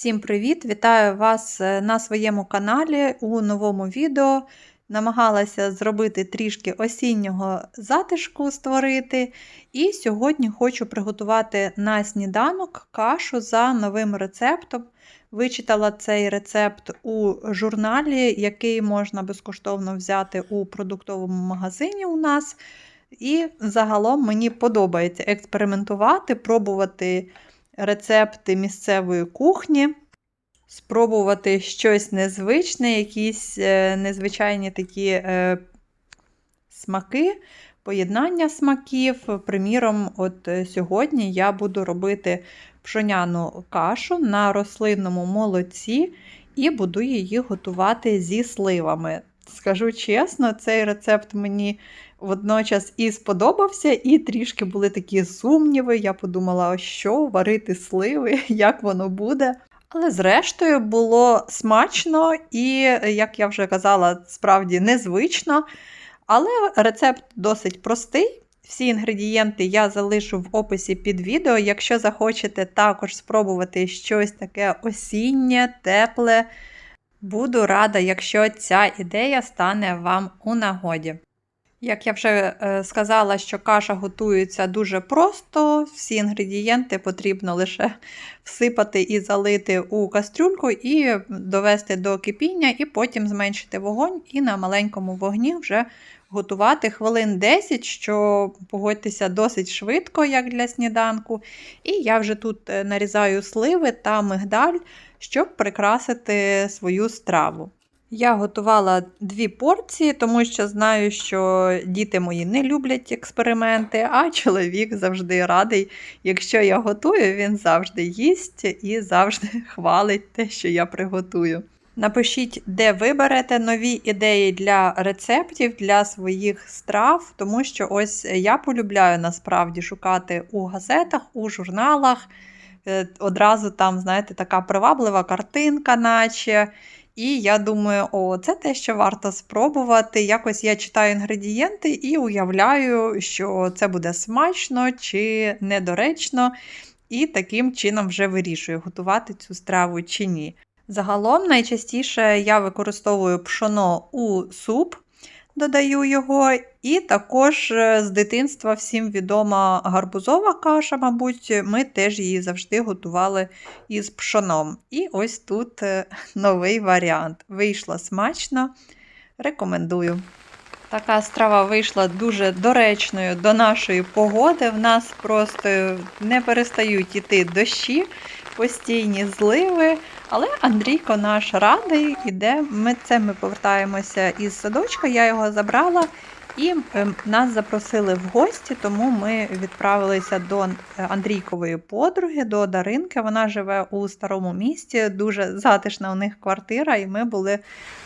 Всім привіт! Вітаю вас е, на своєму каналі у новому відео. Намагалася зробити трішки осіннього затишку створити. І сьогодні хочу приготувати на сніданок кашу за новим рецептом. Вичитала цей рецепт у журналі, який можна безкоштовно взяти у продуктовому магазині у нас. І загалом мені подобається експериментувати, пробувати рецепти місцевої кухні, спробувати щось незвичне, якісь е, незвичайні такі е, смаки, поєднання смаків. Приміром, от е, сьогодні я буду робити пшоняну кашу на рослинному молоці і буду її готувати зі сливами. Скажу чесно, цей рецепт мені водночас і сподобався, і трішки були такі сумніви. Я подумала, що варити сливи, як воно буде. Але зрештою було смачно і, як я вже казала, справді незвично. Але рецепт досить простий. Всі інгредієнти я залишу в описі під відео. Якщо захочете також спробувати щось таке осіннє, тепле, буду рада, якщо ця ідея стане вам у нагоді. Як я вже е, сказала, що каша готується дуже просто, всі інгредієнти потрібно лише всипати і залити у кастрюльку, і довести до кипіння, і потім зменшити вогонь і на маленькому вогні вже готувати хвилин 10, що погодьтеся досить швидко, як для сніданку. І я вже тут е, нарізаю сливи та мигдаль, щоб прикрасити свою страву. Я готувала дві порції, тому що знаю, що діти мої не люблять експерименти, а чоловік завжди радий. Якщо я готую, він завжди їсть і завжди хвалить те, що я приготую. Напишіть, де ви берете нові ідеї для рецептів, для своїх страв, тому що ось я полюбляю насправді шукати у газетах, у журналах. Е, одразу там, знаєте, така приваблива картинка, наче. І я думаю, о, це те, що варто спробувати. Якось я читаю інгредієнти і уявляю, що це буде смачно чи недоречно, і таким чином вже вирішую, готувати цю страву чи ні. Загалом, найчастіше я використовую пшоно у суп, додаю його, і також е, з дитинства всім відома гарбузова каша, мабуть, ми теж її завжди готували із пшоном. І ось тут е, новий варіант. Вийшло смачно, рекомендую. Така страва вийшла дуже доречною до нашої погоди. В нас просто не перестають іти дощі, постійні зливи. Але Андрійко наш радий іде. Ми це ми повертаємося із садочка, я його забрала. І ем, нас запросили в гості, тому ми відправилися до е, Андрійкової подруги, до Даринки. Вона живе у старому місті, дуже затишна у них квартира, і ми були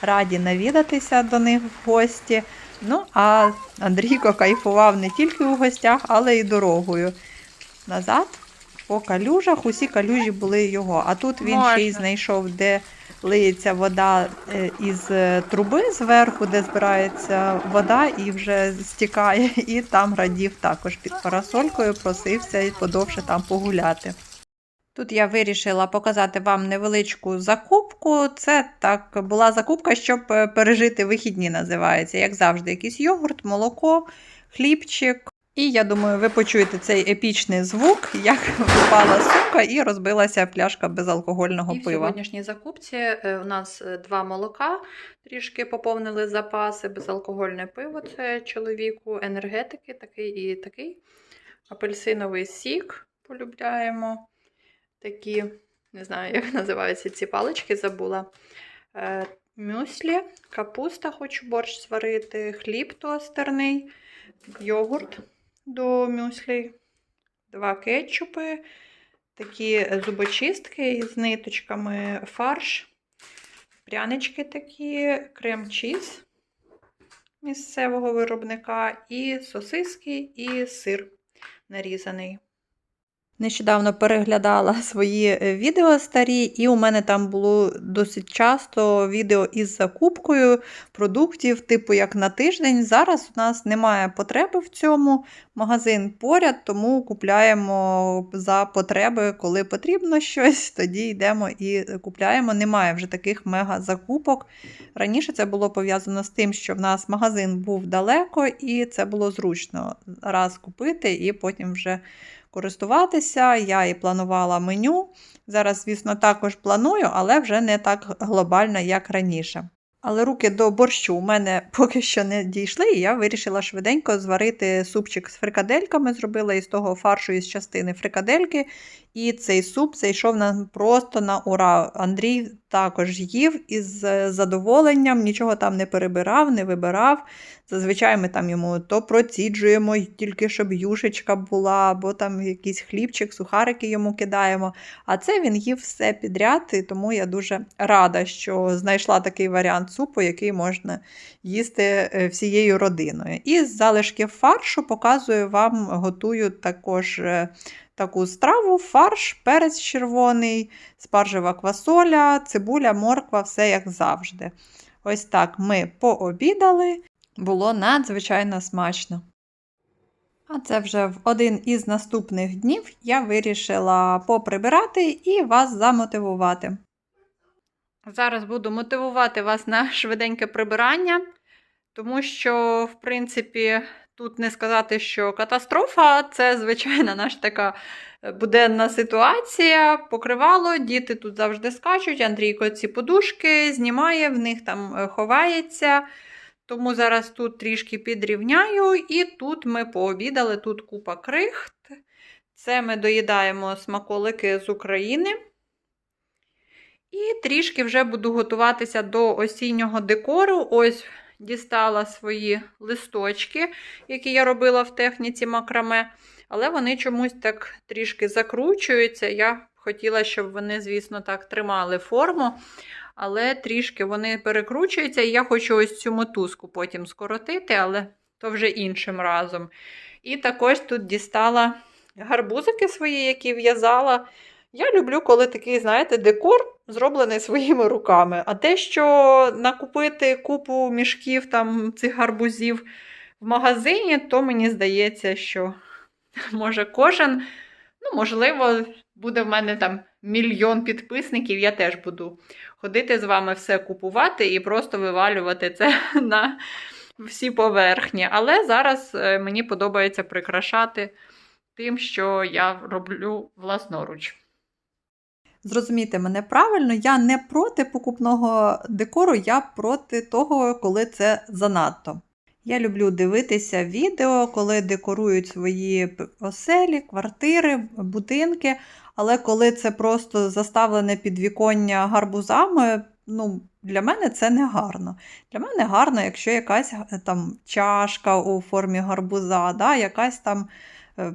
раді навідатися до них в гості. Ну, а Андрійко кайфував не тільки у гостях, але й дорогою. Назад по калюжах, усі калюжі були його. А тут він ще й знайшов, де лиється вода е, із е, труби зверху, де збирається вода і вже стікає, і там радів також під парасолькою, просився і подовше там погуляти. Тут я вирішила показати вам невеличку закупку. Це так була закупка, щоб е, пережити вихідні, називається. Як завжди, якийсь йогурт, молоко, хлібчик. І я думаю, ви почуєте цей епічний звук, як випала сумка і розбилася пляшка безалкогольного і пива. В сьогоднішній закупці е, у нас е, два молока, трішки поповнили запаси, безалкогольне пиво це чоловіку, енергетики, такий і такий. Апельсиновий сік полюбляємо. Такі, не знаю, як називаються ці палички, забула. Е, мюслі, капуста, хочу борщ сварити, хліб тостерний, йогурт до мюслі, два кетчупи, такі зубочистки з ниточками, фарш, прянички такі, крем-чіз місцевого виробника, і сосиски, і сир нарізаний. Нещодавно переглядала свої е, відео старі, і у мене там було досить часто відео із закупкою продуктів, типу як на тиждень. Зараз у нас немає потреби в цьому. Магазин поряд, тому купляємо за потреби, коли потрібно щось, тоді йдемо і купляємо. Немає вже таких мега закупок. Раніше це було пов'язано з тим, що в нас магазин був далеко, і це було зручно раз купити і потім вже користуватися. Я і планувала меню. Зараз, звісно, також планую, але вже не так глобально, як раніше. Але руки до борщу у мене поки що не дійшли, і я вирішила швиденько зварити супчик з фрикадельками, зробила із того фаршу із частини фрикадельки. І цей суп зайшов нам просто на ура. Андрій також їв із задоволенням, нічого там не перебирав, не вибирав. Зазвичай ми там йому то проціджуємо, тільки щоб юшечка була, або там якийсь хлібчик, сухарики йому кидаємо. А це він їв все підряд, і тому я дуже рада, що знайшла такий варіант супу, який можна їсти е, всією родиною. І з залишків фаршу показую вам, готую також. Таку страву, фарш, перець червоний, спаржева квасоля, цибуля, морква, все як завжди. Ось так ми пообідали, було надзвичайно смачно. А це вже в один із наступних днів я вирішила поприбирати і вас замотивувати. Зараз буду мотивувати вас на швиденьке прибирання, тому що, в принципі, тут не сказати, що катастрофа, це звичайна наша така е, буденна ситуація. Покривало, діти тут завжди скачуть. Андрійко ці подушки знімає, в них там е, ховається. Тому зараз тут трішки підрівняю, і тут ми пообідали, тут купа крихт. Це ми доїдаємо смаколики з України. І трішки вже буду готуватися до осіннього декору. Ось дістала свої листочки, які я робила в техніці макраме. Але вони чомусь так трішки закручуються. Я хотіла, щоб вони, звісно, так тримали форму. Але трішки вони перекручуються, і я хочу ось цю мотузку потім скоротити, але то вже іншим разом. І також тут дістала гарбузики свої, які в'язала. Я люблю, коли такий, знаєте, декор зроблений своїми руками. А те, що накупити купу мішків там цих гарбузів в магазині, то мені здається, що може кожен, ну, можливо, буде в мене там мільйон підписників, я теж буду ходити з вами все купувати і просто вивалювати це на всі поверхні. Але зараз е, мені подобається прикрашати тим, що я роблю власноруч. Зрозумійте мене правильно, я не проти покупного декору, я проти того, коли це занадто. Я люблю дивитися відео, коли декорують свої оселі, квартири, будинки, але коли це просто заставлене підвіконня гарбузами, ну, для мене це не гарно. Для мене гарно, якщо якась е, там чашка у формі гарбуза, да, якась там е,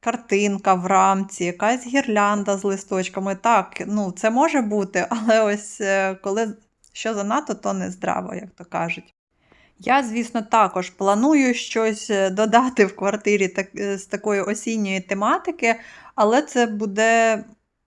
картинка в рамці, якась гірлянда з листочками. Так, ну, це може бути, але ось е, коли що занадто, то не здраво, як то кажуть. Я, звісно, також планую щось е, додати в квартирі так, е, з такої осінньої тематики, але це буде.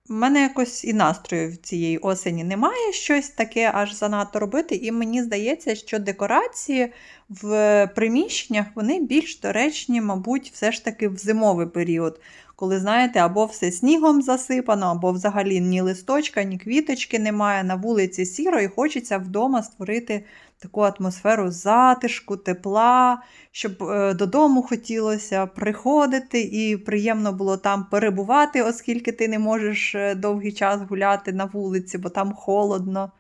У мене якось і настрою в цієї осені немає щось таке аж занадто робити, і мені здається, що декорації в приміщеннях вони більш доречні, мабуть, все ж таки в зимовий період, коли, знаєте, або все снігом засипано, або взагалі ні листочка, ні квіточки немає, на вулиці сіро, і хочеться вдома створити таку атмосферу затишку, тепла, щоб е, додому хотілося приходити і приємно було там перебувати, оскільки ти не можеш е, довгий час гуляти на вулиці, бо там холодно.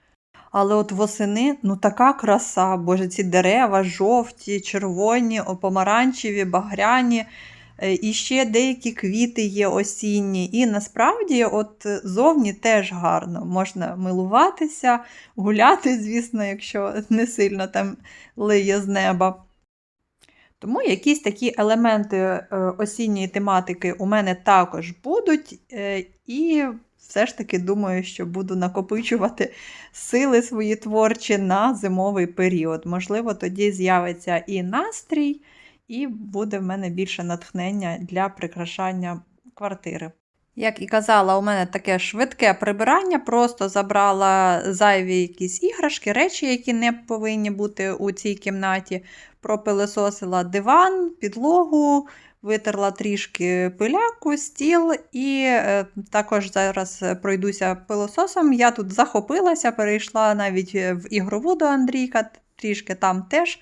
Але от восени ну така краса, боже, ці дерева жовті, червоні, помаранчеві, багряні. Е, І ще деякі квіти є осінні. І насправді, от е, зовні теж гарно. Можна милуватися, гуляти, звісно, якщо не сильно там лиє з неба. Тому якісь такі елементи е, осінньої тематики у мене також будуть. І все ж таки думаю, що буду накопичувати сили свої творчі на зимовий період. Можливо, тоді з'явиться і настрій, і буде в мене більше натхнення для прикрашання квартири. Як і казала, у мене таке швидке прибирання, просто забрала зайві якісь іграшки, речі, які не повинні бути у цій кімнаті. Пропилисосила диван, підлогу, витерла трішки пиляку, стіл і е, також зараз пройдуся пилососом. Я тут захопилася, перейшла навіть в ігрову до Андрійка, трішки там теж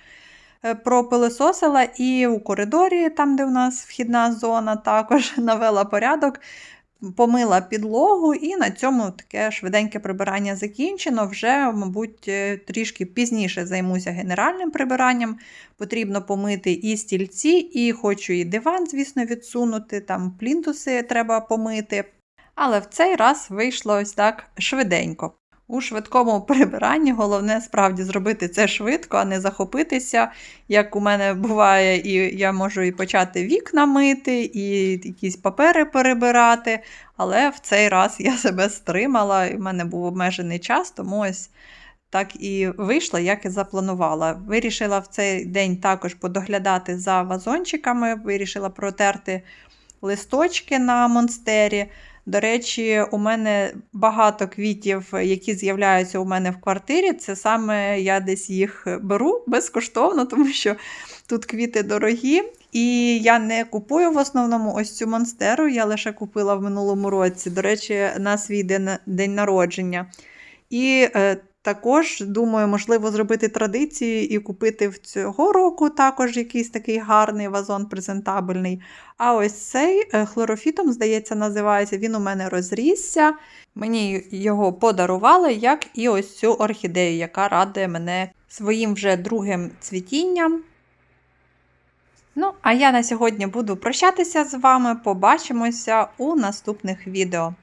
е, пропилисосила, і у коридорі, там, де в нас вхідна зона, також навела порядок. Помила підлогу, і на цьому таке швиденьке прибирання закінчено. Вже, мабуть, е, трішки пізніше займуся генеральним прибиранням. Потрібно помити і стільці, і хочу і диван, звісно, відсунути, там плінтуси треба помити. Але в цей раз вийшло ось так швиденько. У швидкому прибиранні головне справді зробити це швидко, а не захопитися, як у мене буває, і я можу і почати вікна мити, і якісь папери перебирати. Але в цей раз я себе стримала, і в мене був обмежений час, тому ось так і вийшло, як і запланувала. Вирішила в цей день також подоглядати за вазончиками, вирішила протерти листочки на монстері. До речі, у мене багато квітів, які з'являються у мене в квартирі. Це саме я десь їх беру безкоштовно, тому що тут квіти дорогі. І я не купую в основному ось цю монстеру. Я лише купила в минулому році, до речі, на свій день, народження. І е, також думаю, можливо, зробити традицію і купити в цього року також якийсь такий гарний вазон презентабельний. А ось цей е, хлорофітом, здається, називається. Він у мене розрісся. Мені його подарували, як і ось цю орхідею, яка радує мене своїм вже другим цвітінням. Ну, а я на сьогодні буду прощатися з вами. Побачимося у наступних відео.